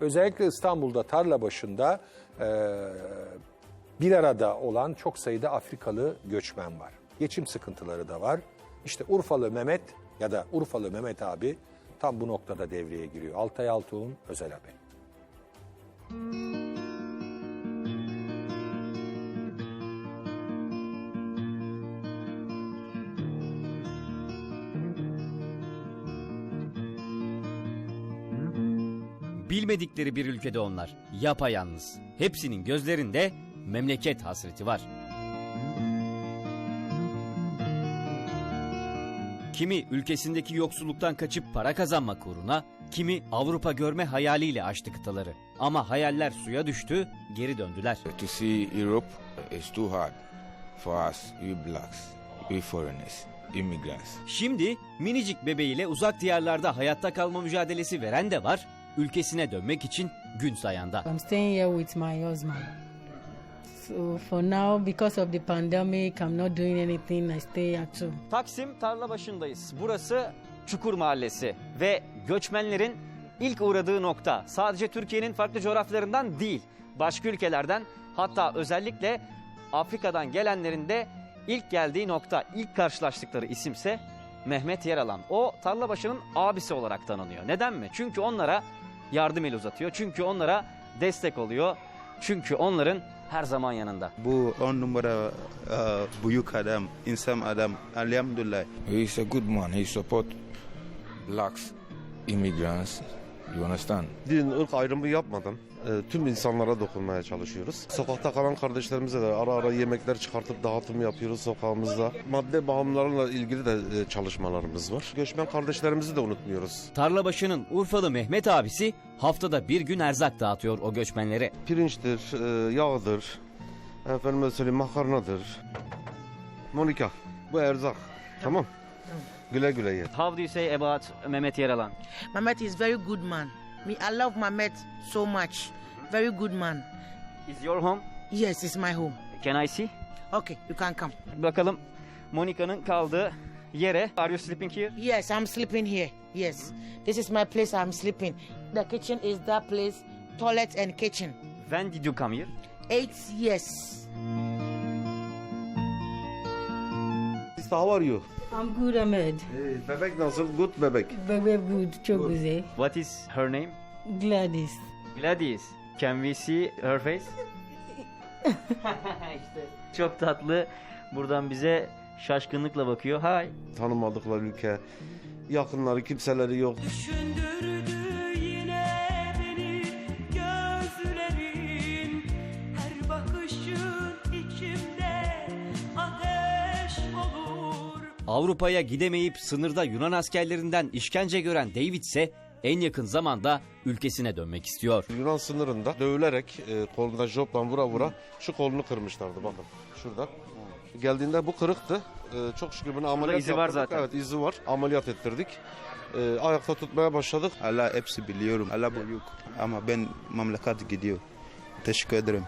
Özellikle İstanbul'da tarla başında e, bir arada olan çok sayıda Afrikalı göçmen var. Geçim sıkıntıları da var. İşte Urfalı Mehmet ya da Urfalı Mehmet abi tam bu noktada devreye giriyor. Altay Altuğ'un özel haberi. Bilmedikleri bir ülkede onlar. Yapayalnız. Hepsinin gözlerinde memleket hasreti var. Kimi ülkesindeki yoksulluktan kaçıp para kazanmak uğruna, kimi Avrupa görme hayaliyle açtı kıtaları. Ama hayaller suya düştü, geri döndüler. To see Europe is too hard for us, we blacks, we foreigners, immigrants. Şimdi minicik bebeğiyle uzak diyarlarda hayatta kalma mücadelesi veren de var, ülkesine dönmek için gün sayanda. I'm staying here with my husband. So for now, because of the pandemic, I'm not doing anything. I stay at home. Taksim tarla başındayız. Burası Çukur Mahallesi ve göçmenlerin ilk uğradığı nokta. Sadece Türkiye'nin farklı coğrafyalarından değil, başka ülkelerden hatta özellikle Afrika'dan gelenlerin de ilk geldiği nokta, ilk karşılaştıkları isimse Mehmet Yeralan. O Tarlabaşı'nın abisi olarak tanınıyor. Neden mi? Çünkü onlara yardım eli uzatıyor. Çünkü onlara destek oluyor. Çünkü onların her zaman yanında. Bu on numara uh, büyük adam, insan adam. Elhamdülillah. He is a good man, he support blacks, immigrants, you understand? din, ırk ayrımı yapmadan tüm insanlara dokunmaya çalışıyoruz. Sokakta kalan kardeşlerimize de ara ara yemekler çıkartıp dağıtım yapıyoruz sokağımızda. Madde bağımlılarla ilgili de e, çalışmalarımız var. Göçmen kardeşlerimizi de unutmuyoruz. Tarlabaşı'nın Urfalı Mehmet abisi haftada bir gün erzak dağıtıyor o göçmenlere. Pirinçtir, e, yağdır, efendime söyleyeyim makarnadır. Monika, bu erzak. Tamam. Güle güle ye. How do you say about Mehmet Yeralan? Mehmet is very good man. Me, I love Mehmet so much. Very good man. Is your home? Yes, it's my home. Can I see? Okay, you can come. Bakalım Monika'nın kaldığı yere. Are you sleeping here? Yes, I'm sleeping here. Yes, this is my place. I'm sleeping. The kitchen is that place. Toilet and kitchen. When did you come here? Eight years. How are you? I'm good, Ahmed. Ee, bebek nasıl? Good bebek. Very good, çok güzel. What is her name? Gladys. Gladys. Can we see her face? işte çok tatlı. Buradan bize şaşkınlıkla bakıyor. Hi. Tanımadıkları ülke. Yakınları, kimseleri yok. Düşündürdü Avrupa'ya gidemeyip sınırda Yunan askerlerinden işkence gören David ise en yakın zamanda ülkesine dönmek istiyor. Yunan sınırında dövülerek e, koluna jopla vura vura şu kolunu kırmışlardı bakın şurada. Geldiğinde bu kırıktı. E, çok şükür bunu ameliyat izi var zaten. Evet izi var. Ameliyat ettirdik. E, ayakta tutmaya başladık. Allah hepsi biliyorum. Allah büyük. Ama ben memleket gidiyor. Teşekkür ederim.